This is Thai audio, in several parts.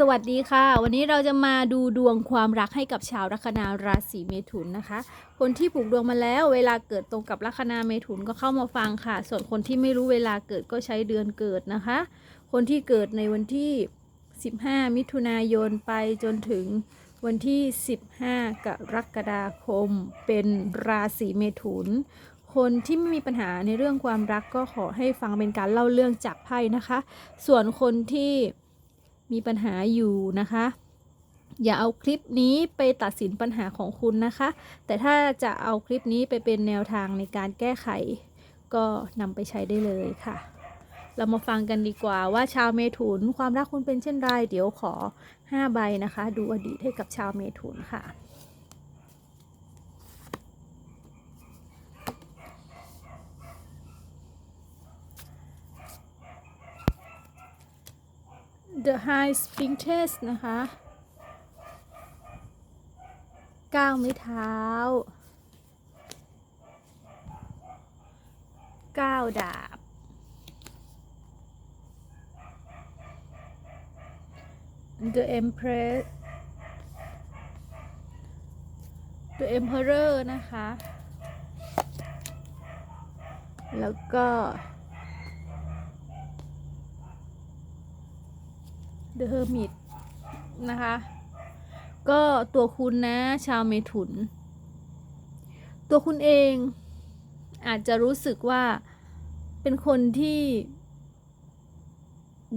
สวัสดีค่ะ วันนี้เราจะมาดูดวงความรักให้กับชาวลัคนาราศีเมถุนนะคะ คนที่ผูกดวงมาแล้ว เวลาเกิดตรงกับลัคนาเมถุนก็เข้ามาฟังค่ะ ส่วนคนที่ไม่รู้เวลาเกิดก็ใช้เดือนเกิดนะคะ คนที่เกิดในวันที่ 15 มิถุนายนไปจนถึงวันที่ 15 กรกฎาคม เป็นราศีเมถุน คนที่ไม่มีปัญหาในเรื่องความรักก็ขอให้ฟังเป็นการเล่าเรื่องจากไพ่นะคะ ส่วนคนที่ มีปัญหาอยู่นะคะ อย่าเอาคลิปนี้ไปตัดสินปัญหาของคุณนะคะ แต่ถ้าจะเอาคลิปนี้ไปเป็นแนวทางในการแก้ไข ก็นำไปใช้ได้เลยค่ะ เรามาฟังกันดีกว่าว่าชาวเมถุนความรักคุณเป็นเช่นไร เดี๋ยวขอ 5 ใบนะคะ ดูอดีตให้กับชาวเมถุนค่ะ The High Spring Test นะคะก้าวไม้เท้าก้าวดาบ The Empress The Emperor นะคะ แล้วก็ The Hermit นะคะ ก็ตัวคุณนะชาวเมถุน ตัวคุณเองอาจจะรู้สึกว่าเป็นคนที่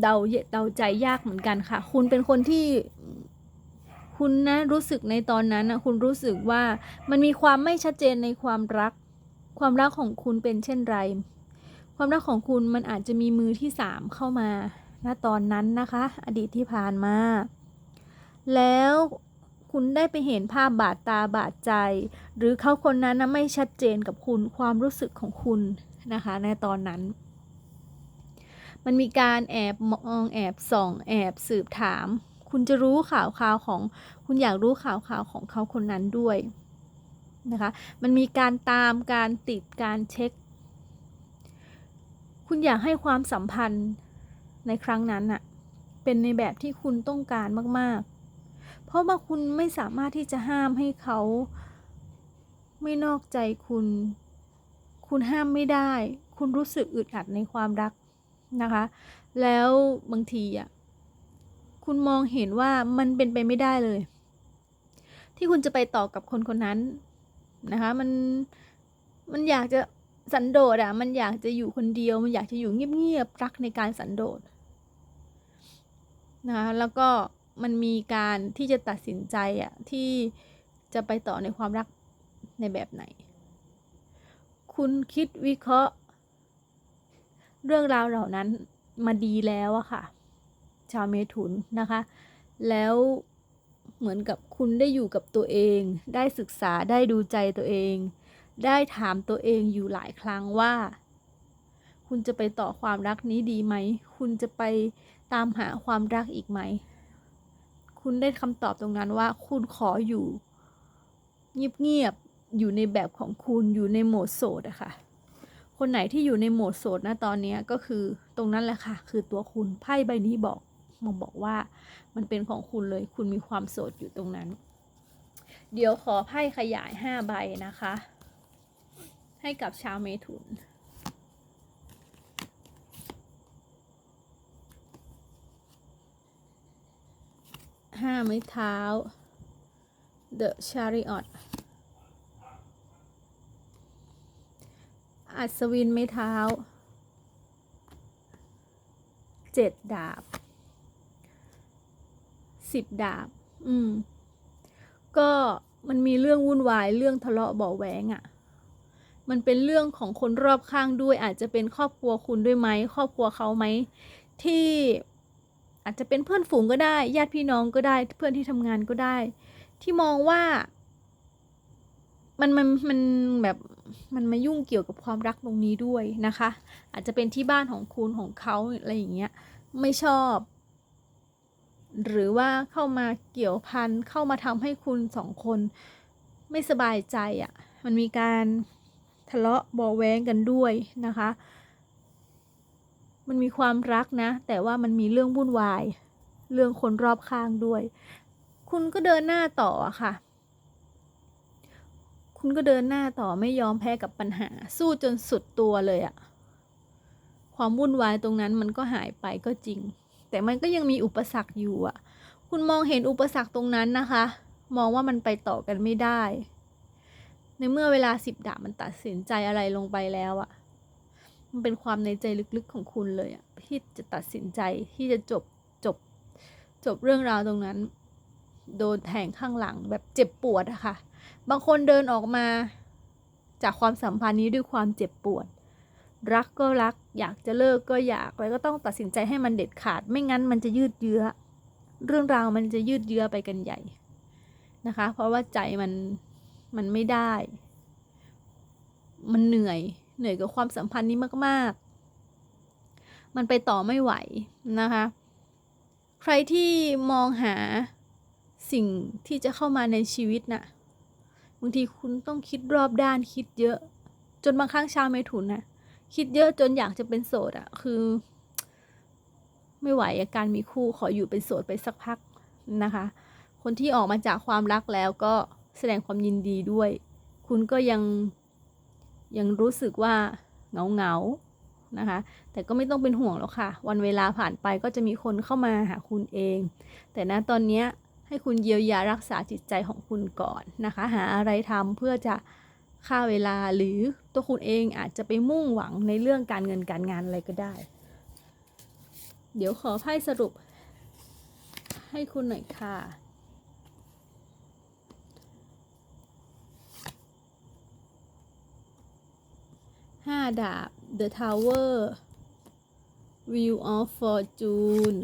เดาเดาใจยากเหมือนกันค่ะ คุณเป็นคนที่คุณนะรู้สึกในตอนนั้นนะคุณรู้สึกว่ามันมีความไม่ชัดเจนในความรัก ความรักของคุณเป็นเช่นไร ความรักของคุณมันอาจจะมีมือที่สามเข้ามา ณตอนนั้นนะคะ อดีตที่ผ่านมา แล้วคุณได้ไปเห็นภาพบาดตาบาดใจ หรือเขาคนนั้นนะไม่ชัดเจนกับคุณความรู้สึกของคุณนะคะ ในตอนนั้น มันมีการแอบมองแอบส่อง แอบสืบถาม คุณจะรู้ข่าวข่าวของ คุณอยากรู้ข่าวข่าวของเขาคนนั้นด้วยนะคะ มันมีการตามการติดการเช็ค คุณอยากให้ความสัมพันธ์ ในครั้งนั้นอะเป็นในแบบที่คุณต้องการมาก ๆ เพราะว่าคุณไม่สามารถที่จะห้ามให้เขาไม่นอกใจคุณ คุณห้ามไม่ได้ คุณรู้สึกอึดอัดในความรักนะคะ แล้วบางทีอะ คุณมองเห็นว่ามันเป็นไปไม่ได้เลย ที่คุณจะไปต่อกับคนคนนั้นนะคะ มัน มันอยากจะสันโดษอะ มันอยากจะอยู่คนเดียว มันอยากจะอยู่เงียบๆ รักในการสันโดษ นะคะแล้วก็มันมีการที่จะตัดสินใจอะที่จะไปต่อในความรักในแบบไหน คุณคิดวิเคราะห์ เรื่องราวเหล่านั้นมาดีแล้วอะค่ะ ชาวเมถุนนะคะ แล้วเหมือนกับคุณได้อยู่กับตัวเอง ได้ศึกษาได้ดูใจตัวเอง ได้ถามตัวเองอยู่หลายครั้งว่า คุณจะไปต่อความรักนี้ดีไหม คุณจะไป ตามหาความรักอีกไหม คุณได้คำตอบตรงนั้นว่า คุณขออยู่ เงียบๆอยู่ในแบบของคุณอยู่ในโหมดโสดอะค่ะ คนไหนที่อยู่ในโหมดโสดนะตอนนี้ก็คือตรงนั้นแหละค่ะ คือตัวคุณไพ่ใบนี้บอกมาบอกว่ามันเป็นของคุณเลย คุณมีความโสดอยู่ตรงนั้น เดี๋ยวขอไพ่ขยายห้าใบนะคะ ให้กับชาวเมถุน ห้าไม้เท้า The Chariot อัศวินไม้เท้าเจ็ดดาบสิบดาบ อืม ก็มันมีเรื่องวุ่นวายเรื่องทะเลาะเบาแหวงอะ่ะ มันเป็นเรื่องของคนรอบข้างด้วยอาจจะเป็นครอบครัวคุณด้วยไหมครอบครัวเขาไหมที่ อาจจะเป็นเพื่อนฝูงก็ได้ ญาติพี่น้องก็ได้ เพื่อนที่ทำงานก็ได้ ที่มองว่า มันมันมันแบบมันมายุ่งเกี่ยวกับความรักตรงนี้ด้วยนะคะ อาจจะเป็นที่บ้านของคุณของเขาอะไรอย่างเงี้ยไม่ชอบ หรือว่าเข้ามาเกี่ยวพันเข้ามาทำให้คุณสองคน ไม่สบายใจอะ่ะ มันมีการทะเลาะบาะแว้งกันด้วยนะคะ มันมีความรักนะ แต่ว่ามันมีเรื่องวุ่นวาย เรื่องคนรอบข้างด้วย คุณก็เดินหน้าต่ออะค่ะ คุณก็เดินหน้าต่อไม่ยอมแพ้กับปัญหา สู้จนสุดตัวเลยอะความวุ่นวายตรงนั้นมันก็หายไปก็จริง แต่มันก็ยังมีอุปสรรคอยู่อะคุณมองเห็นอุปสรรคตรงนั้นนะคะ มองว่ามันไปต่อกันไม่ได้ ในเมื่อเวลาสิบดาบมันตัดสินใจอะไรลงไปแล้วอะ มันเป็นความในใจลึกๆของคุณเลยอะที่จะตัดสินใจที่จะจบจบ จบเรื่องราวตรงนั้น โดนแทงข้างหลังแบบเจ็บปวดอะค่ะ บางคนเดินออกมา จากความสัมพันธ์นี้ด้วยความเจ็บปวด รักก็รัก อยากจะเลิกก็อยากแล้วก็ต้องตัดสินใจให้มันเด็ดขาด ไม่งั้นมันจะยืดเยื้อ เรื่องราวมันจะยืดเยื้อไปกันใหญ่นะคะ เพราะว่าใจมันมันไม่ได้ มันเหนื่อย เหนื่อยกับความสัมพันธ์นี้มาก ๆ มันไปต่อไม่ไหวนะคะ ใครที่มองหาสิ่งที่จะเข้ามาในชีวิตน่ะบางทีคุณต้องคิดรอบด้านคิดเยอะ จนบางครั้งชาวเมถุนน่ะคิดเยอะจนอยากจะเป็นโสดอะคือ ไม่ไหวอะการมีคู่ขออยู่เป็นโสดไปสักพักนะคะ คนที่ออกมาจากความรักแล้วก็แสดงความยินดีด้วย คุณก็ยัง ยังรู้สึกว่าเหงาเหงานะคะ แต่ก็ไม่ต้องเป็นห่วงหรอกค่ะ วันเวลาผ่านไปก็จะมีคนเข้ามาหาคุณเอง แต่ณตอนนี้ให้คุณเยียวยารักษาจิตใจของคุณก่อนนะคะ หาอะไรทำเพื่อจะฆ่าเวลาหรือตัวคุณเองอาจจะไปมุ่งหวังในเรื่องการเงินการงานอะไรก็ได้ เดี๋ยวขอไพ่สรุปให้คุณหน่อยค่ะ ห้าดาบ The Tower Wheel of Fortune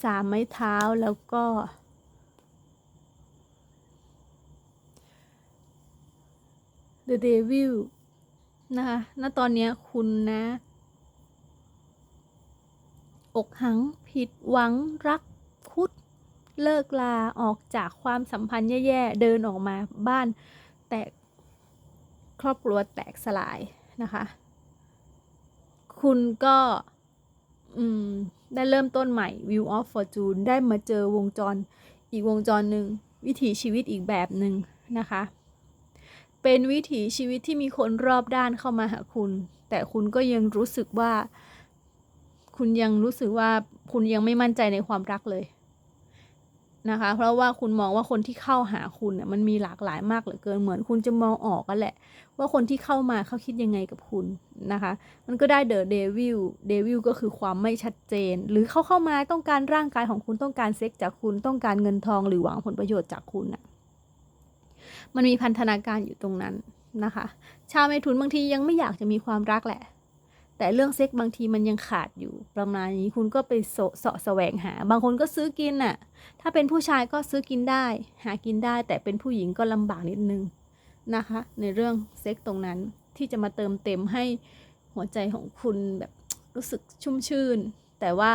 สามไม้เท้าแล้วก็ The Devil นะคะ ณ ตอนนี้คุณนะ อกหัง ผิดหวัง รักคุด เลิกลาออกจากความสัมพันธ์แย่ๆ เดินออกมาบ้านแตกครอบครัวแตกสลายนะคะ คุณก็ได้เริ่มต้นใหม่ View of Fortune ได้มาเจอวงจรอีกวงจรหนึ่งวิถีชีวิตอีกแบบหนึ่งนะคะ เป็นวิถีชีวิตที่มีคนรอบด้านเข้ามาหาคุณ แต่คุณก็ยังรู้สึกว่า คุณยังรู้สึกว่าคุณยังไม่มั่นใจในความรักเลย นะคะ เพราะว่าคุณมองว่าคนที่เข้าหาคุณเนี่ยมันมีหลากหลายมากเหลือเกินเหมือนคุณจะมองออกกันแหละ ว่าคนที่เข้ามาเขาคิดยังไงกับคุณนะคะ มันก็ได้เดอะเดวิลเดวิลก็คือความไม่ชัดเจน หรือเขาเข้ามาต้องการร่างกายของคุณต้องการเซ็กจากคุณต้องการเงินทองหรือหวังผลประโยชน์จากคุณน่ะมันมีพันธนาการอยู่ตรงนั้นนะคะ ชาวเมถุนบางทียังไม่อยากจะมีความรักแหละ แต่เรื่องเซ็กบางทีมันยังขาดอยู่ประมาณนี้คุณก็ไปเสาะแสวงหา บางคนก็ซื้อกินน่ะ ถ้าเป็นผู้ชายก็ซื้อกินได้ หากินได้ แต่เป็นผู้หญิงก็ลำบากนิดนึงนะคะ ในเรื่องเซ็กตรงนั้นที่จะมาเติมเต็มให้หัวใจของคุณแบบรู้สึกชุ่มชื่น แต่ว่า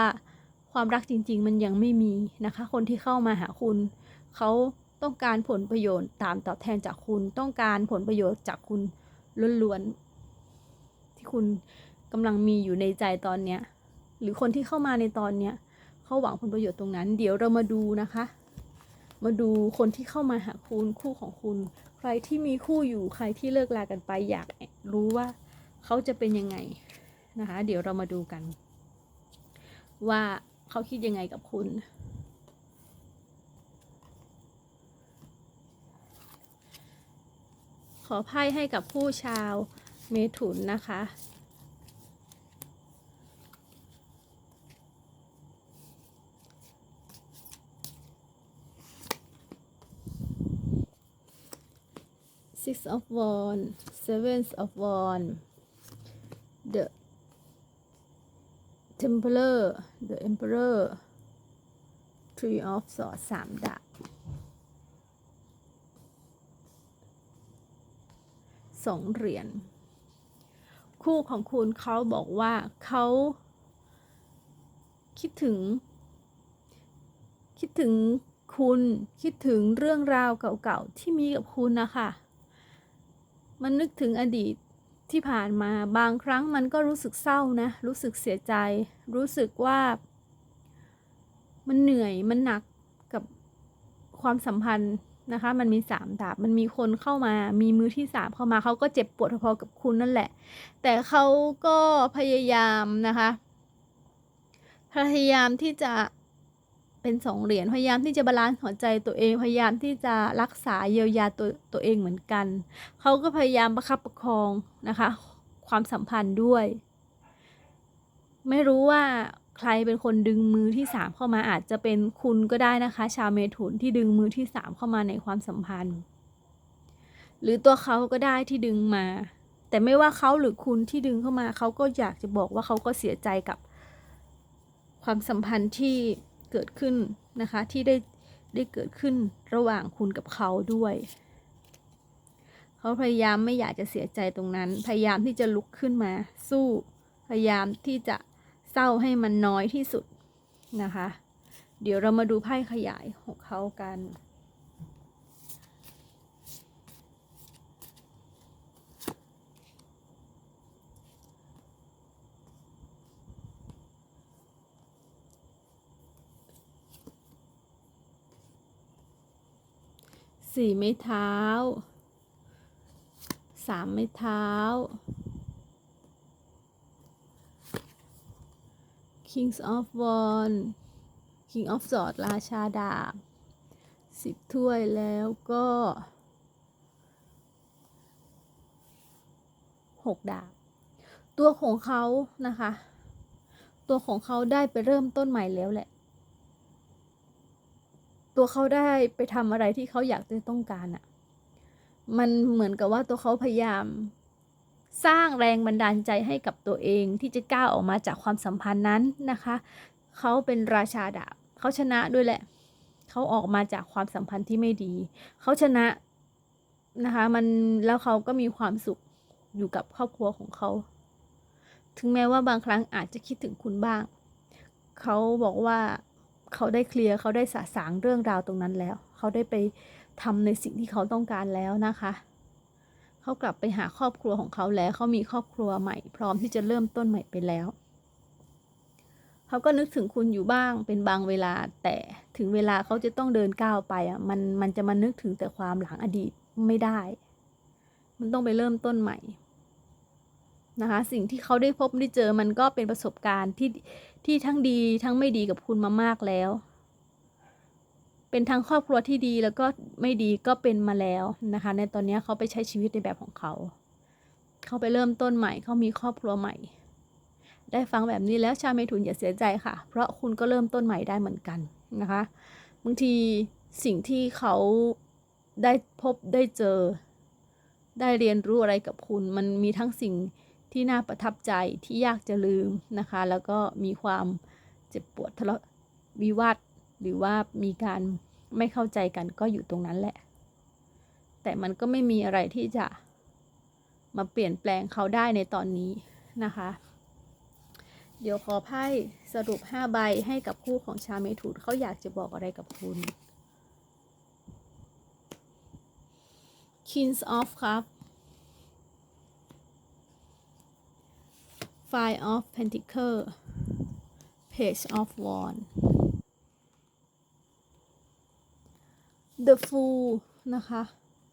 ความรักจริง ๆ มันยังไม่มีนะคะ คนที่เข้ามาหาคุณเขาต้องการผลประโยชน์ตามตอบแทนจากคุณต้องการผลประโยชน์จากคุณล้วนๆที่คุณ กำลังมีอยู่ในใจตอนเนี้ย หรือคนที่เข้ามาในตอนเนี้ยเขาหวังผลประโยชน์ตรงนั้น เดี๋ยวเรามาดูนะคะ มาดูคนที่เข้ามาหาคุณคู่ของคุณ ใครที่มีคู่อยู่ใครที่เลิกลากันไปอยากรู้ว่าเขาจะเป็นยังไงนะคะ เดี๋ยวเรามาดูกัน ว่าเขาคิดยังไงกับคุณขอไพ่ให้กับผู้ชาวเมถุนนะคะ Six of Wands Seven of Wands The Templar The Emperor Three of Swords สามดาบสองเหรียญคู่ของคุณเขาบอกว่าเขาคิดถึง คิดถึงคุณคิดถึงเรื่องราวเก่าๆที่มีกับคุณนะคะ มันนึกถึงอดีตที่ผ่านมาบางครั้งมันก็รู้สึกเศร้านะ รู้สึกเสียใจ รู้สึกว่า มันเหนื่อยมันหนักกับความสัมพันธ์นะคะ มันมีสามดาบ มันมีคนเข้ามา มีมือที่สามเข้ามา เขาก็เจ็บปวดพอๆกับคุณนั่นแหละ แต่เขาก็พยายามนะคะ พยายามที่จะ เป็นสองเหรียญพยายามที่จะบาลานซ์หัวใจตัวเองพยายามที่จะรักษาเยียวยาตัวตัวเองเหมือนกัน เขาก็พยายามประคับประคองนะคะ ความสัมพันธ์ด้วย ไม่รู้ว่าใครเป็นคนดึงมือที่สามเข้ามาอาจจะเป็นคุณก็ได้นะคะ ชาวเมถุนที่ดึงมือที่สามเข้ามาในความสัมพันธ์ หรือตัวเขาก็ได้ที่ดึงมา แต่ไม่ว่าเขาหรือคุณที่ดึงเข้ามาเขาก็อยากจะบอกว่าเขาก็เสียใจกับความสัมพันธ์ที่ เกิดขึ้นนะคะที่ได้ได้เกิดขึ้นระหว่างคุณกับเขาด้วย เขาพยายามไม่อยากจะเสียใจตรงนั้น พยายามที่จะลุกขึ้นมา สู้พยายามที่จะเศร้าให้มันน้อยที่สุดนะคะ เดี๋ยวเรามาดูไพ่ขยายของเขากัน สี่ไม้เท้าสามไม้เท้า Kings of Wand King of Swords ราชาดาบสิบถ้วยแล้วก็หกดาบ ตัวของเขานะคะ ตัวของเขาได้ไปเริ่มต้นใหม่แล้วแหละ ตัวเขาได้ไปทำอะไรที่เขาอยากจะต้องการอะมันเหมือนกับว่าตัวเขาพยายาม สร้างแรงบันดาลใจให้กับตัวเองที่จะก้าวออกมาจากความสัมพันธ์นั้นนะคะเขาเป็นราชาดาบเขาชนะด้วยแหละเขาออกมาจากความสัมพันธ์ที่ไม่ดีเขาชนะนะคะมันแล้วเขาก็มีความสุขอยู่กับครอบครัวของเขา ถึงแม้ว่าบางครั้งอาจจะคิดถึงคุณบ้าง เขาบอกว่า เขาได้เคลียร์เขาได้สะสางเรื่องราวตรงนั้นแล้ว เขาได้ไปทำในสิ่งที่เขาต้องการแล้วนะคะ เขากลับไปหาครอบครัวของเขาแล้ว เขามีครอบครัวใหม่ พร้อมที่จะเริ่มต้นใหม่ไปแล้ว เขาก็นึกถึงคุณอยู่บ้างเป็นบางเวลา แต่ถึงเวลาเขาจะต้องเดินก้าวไปอะ มันมันจะมานึกถึงแต่ความหลังอดีตไม่ได้ มันต้องไปเริ่มต้นใหม่นะคะ สิ่งที่เขาได้พบได้เจอมันก็เป็นประสบการณ์ที่ ที่ทั้งดีทั้งไม่ดีกับคุณมามากแล้ว เป็นทั้งครอบครัวที่ดีแล้วก็ไม่ดีก็เป็นมาแล้วนะคะ ในตอนนี้เขาไปใช้ชีวิตในแบบของเขา เขาไปเริ่มต้นใหม่เขามีครอบครัวใหม่ ได้ฟังแบบนี้แล้วชาวเมถุนอย่าเสียใจค่ะ เพราะคุณก็เริ่มต้นใหม่ได้เหมือนกันนะคะบางทีสิ่งที่เขาได้พบได้เจอ ได้เรียนรู้อะไรกับคุณ มันมีทั้งสิ่ง ที่น่าประทับใจที่ยากจะลืมนะคะ แล้วก็มีความเจ็บปวดทะเลาะวิวาทหรือว่ามีการไม่เข้าใจกันก็อยู่ตรงนั้นแหละ แต่มันก็ไม่มีอะไรที่จะมาเปลี่ยนแปลงเขาได้ในตอนนี้นะคะ เดี๋ยวขอไพ่สรุป 5 ใบให้กับคู่ของชาเมถุนเขาอยากจะบอกอะไรกับคุณ Kings of Cup Five of Pentacle Page of Wands The Fool นะคะ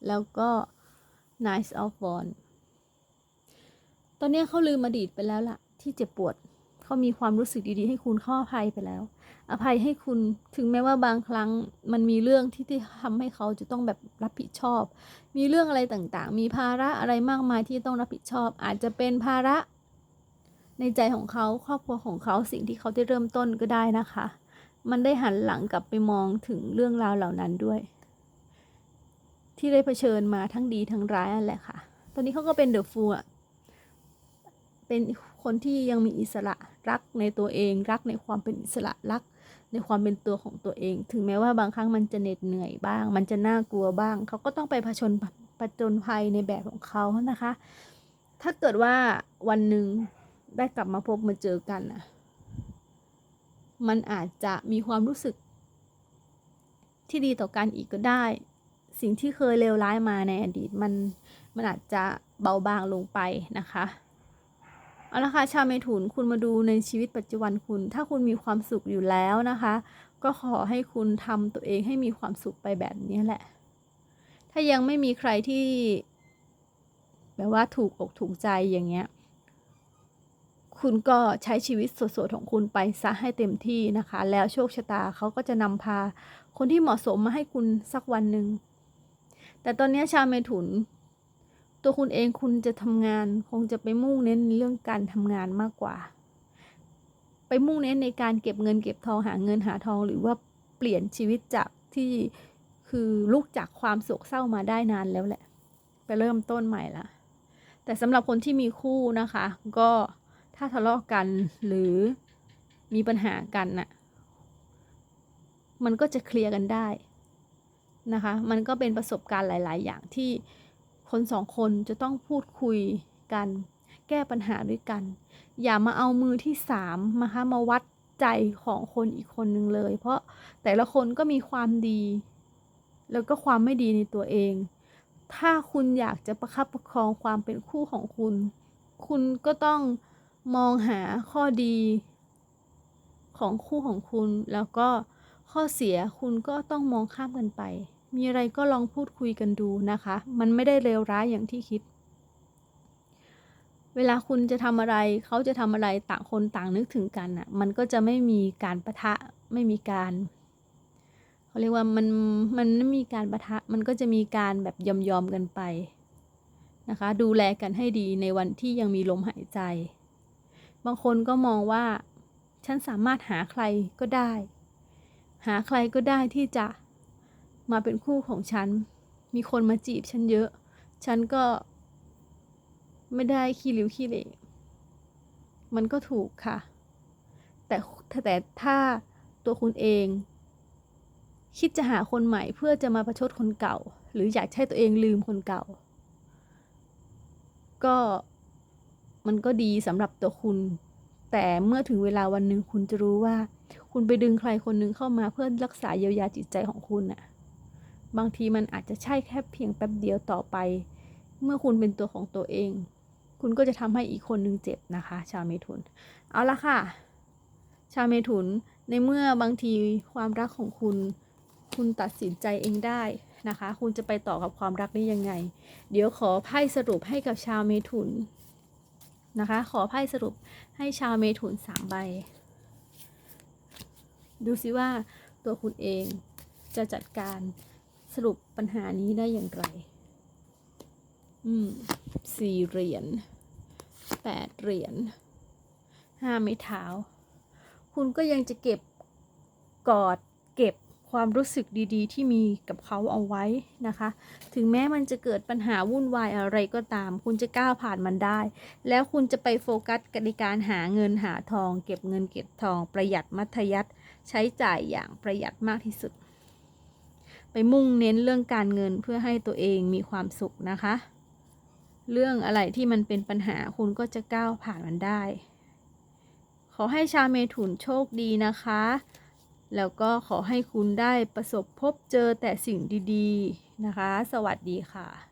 แล้วก็ Knight of Wands ตอนนี้เขาลืมอดีตไปแล้วล่ะ ที่เจ็บปวดเขามีความรู้สึกดีๆ ให้คุณข้าอภัยไปแล้ว อภัยให้คุณถึงแม้ว่าบางครั้งมันมีเรื่องที่ที่ทำให้เขาจะต้องแบบรับผิดชอบ มีเรื่องอะไรต่างๆ มีภาระอะไรมากมายที่ต้องรับผิดชอบ อาจจะเป็นภาระ ในใจของเขาครอบครัวของเขาสิ่งที่เขาได้เริ่มต้นก็ได้นะคะ มันได้หันหลังกลับไปมองถึงเรื่องราวเหล่านั้นด้วย ที่ได้เผชิญมาทั้งดีทั้งร้ายนั่นแหละค่ะ ตอนนี้เขาก็เป็นเดอะฟูอะเป็นคนที่ยังมีอิสระรักในตัวเอง รักในความเป็นอิสระรักในความเป็นตัวของตัวเอง ถึงแม้ว่าบางครั้งมันจะเหน็ดเหนื่อยบ้าง มันจะน่ากลัวบ้าง เขาก็ต้องไปผชนผจญภัยในแบบของเขานะคะ ถ้าเกิดว่าวันหนึ่ง ได้กลับมาพบมาเจอกันนะมันอาจจะมีความรู้สึก ที่ดีต่อกันอีกก็ได้ สิ่งที่เคยเลวร้ายมาในอดีตมันมันอาจจะเบาบางลงไปนะคะเอาละค่ะชาวเมถุนคุณมาดูในชีวิตปัจจุบันคุณ ถ้าคุณมีความสุขอยู่แล้วนะคะ ก็ขอให้คุณทำตัวเองให้มีความสุขไปแบบนี้แหละ ถ้ายังไม่มีใครที่แบบว่าถูกอกถูกใจอย่างเงี้ย คุณก็ใช้ชีวิตสดๆของคุณไปซะให้เต็มที่นะคะ แล้วโชคชะตาเขาก็จะนำพา คนที่เหมาะสมมาให้คุณสักวันหนึ่ง แต่ตอนนี้ชาวเมถุน ตัวคุณเองคุณจะทำงาน คงจะไปมุ่งเน้นเรื่องการทำงานมากกว่า ไปมุ่งเน้นในการเก็บเงินเก็บทองหาเงินหาทอง หรือว่าเปลี่ยนชีวิตจากที่คือลุกจากความโศกเศร้ามาได้นานแล้วแหละ ไปเริ่มต้นใหม่ละแต่สำหรับคนที่มีคู่นะคะ ก็ ถ้าทะเลาะกันหรือมีปัญหากันน่ะ มันก็จะเคลียร์กันได้นะคะ มันก็เป็นประสบการณ์หลาย ๆ อย่างที่คนสองคนจะต้องพูดคุยกัน แก้ปัญหาด้วยกัน อย่ามาเอามือที่สามนะคะมาวัดใจของคนอีกคนหนึ่งเลย เพราะแต่ละคนก็มีความดี แล้วก็ความไม่ดีในตัวเอง ถ้าคุณอยากจะประคับประคองความเป็นคู่ของคุณ คุณก็ต้อง มองหาข้อดี ของคู่ของคุณ แล้วก็ข้อเสียคุณก็ต้องมองข้ามกันไป มีอะไรก็ลองพูดคุยกันดูนะคะ มันไม่ได้เลวร้ายอย่างที่คิด เวลาคุณจะทำอะไร เขาจะทำอะไรต่างคนต่างนึกถึงกันอะ มันก็จะไม่มีการประทะ ไม่มีการเขาเรียกว่ามันมันไม่มีการประทะ มันก็จะมีการแบบยอมยอมกันไปนะคะ ดูแลกันให้ดีในวันที่ยังมีลมหายใจ บางคนก็มองว่า ฉันสามารถหาใครก็ได้ หาใครก็ได้ที่จะมาเป็นคู่ของฉัน มีคนมาจีบฉันเยอะ ฉันก็ไม่ได้ขี้ริ้วขี้เหร่มันก็ถูกค่ะ แต่แต่ถ้าตัวคุณเอง คิดจะหาคนใหม่เพื่อจะมาประชดคนเก่า หรืออยากให้ตัวเองลืมคนเก่า ก็ มันก็ดีสำหรับตัวคุณ แต่เมื่อถึงเวลาวันหนึ่งคุณจะรู้ว่า คุณไปดึงใครคนหนึ่งเข้ามาเพื่อรักษาเยียวยาจิตใจของคุณน่ะ บางทีมันอาจจะใช่แค่เพียงแป๊บเดียวต่อไป เมื่อคุณเป็นตัวของตัวเอง คุณก็จะทำให้อีกคนหนึ่งเจ็บนะคะ ชาวเมถุน เอาละค่ะ ชาวเมถุน ในเมื่อบางทีความรักของคุณ คุณตัดสินใจเองได้นะคะ คุณจะไปต่อกับความรักนี้ยังไง เดี๋ยวขอไพ่สรุปให้กับชาวเมถุน นะคะ ขอไพ่สรุปให้ชาวเมถุนสามใบ ดูซิว่าตัวคุณเองจะจัดการสรุปปัญหานี้ได้อย่างไร อืมสี่เหรียญแปดเหรียญห้าไม้เท้า คุณก็ยังจะเก็บกอดเก็บ ความรู้สึกดีๆ ที่มีกับเขาเอาไว้นะคะ ถึงแม้มันจะเกิดปัญหาวุ่นวายอะไรก็ตาม คุณจะก้าวผ่านมันได้ แล้วคุณจะไปโฟกัสกับการหาเงินหาทอง เก็บเงินเก็บทองประหยัดมัธยัติใช้จ่ายอย่างประหยัดมากที่สุด ไปมุ่งเน้นเรื่องการเงินเพื่อให้ตัวเองมีความสุขนะคะ เรื่องอะไรที่มันเป็นปัญหาคุณก็จะก้าวผ่านมันได้ ขอให้ชาวเมถุนโชคดีนะคะ แล้วก็ขอให้คุณได้ประสบพบเจอแต่สิ่งดี ๆ นะคะ สวัสดีค่ะ